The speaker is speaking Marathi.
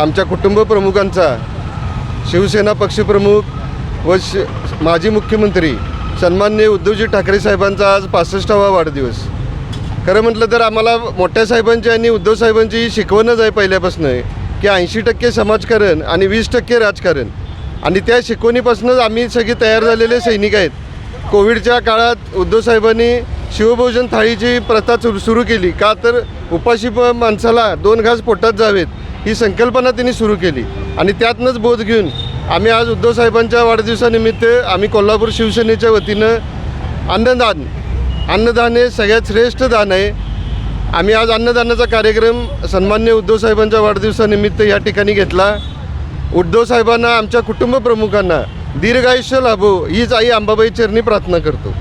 आमच्या कुटुंब प्रमुखांचा शिवसेना पक्षप्रमुख व श माजी मुख्यमंत्री सन्मान्य उद्धवजी ठाकरे साहेबांचा आज पासष्टावा वाढदिवस. खरं म्हटलं तर आम्हाला मोठ्या साहेबांची आणि उद्धव साहेबांची ही शिकवणच आहे पहिल्यापासून की ऐंशी टक्के समाजकारण आणि वीस टक्के राजकारण. आणि त्या शिकवणीपासूनच आम्ही सगळे तयार झालेले सैनिक आहेत. कोविडच्या काळात उद्धव साहेबांनी शिवभोजन थाळीची प्रथा सुरू सुरू केली. का तर उपाशी माणसाला दोन घास पोटात जावेत ही संकल्पना त्यांनी सुरू केली. आणि त्यातनंच बोध घेऊन आम्ही आज उद्धव साहेबांच्या वाढदिवसानिमित्त आम्ही कोल्हापूर शिवसेनेच्या वतीनं अन्नदान अन्नदान हे सगळ्यात श्रेष्ठ दान आहे. आम्ही आज अन्नदानाचा कार्यक्रम सन्मान्य उद्धव साहेबांच्या वाढदिवसानिमित्त या ठिकाणी घेतला. उद्धव साहेबांना आमच्या कुटुंब प्रमुखांना दीर्घायुष्य लाभो हीच आई अंबाबाई चरणी प्रार्थना करतो.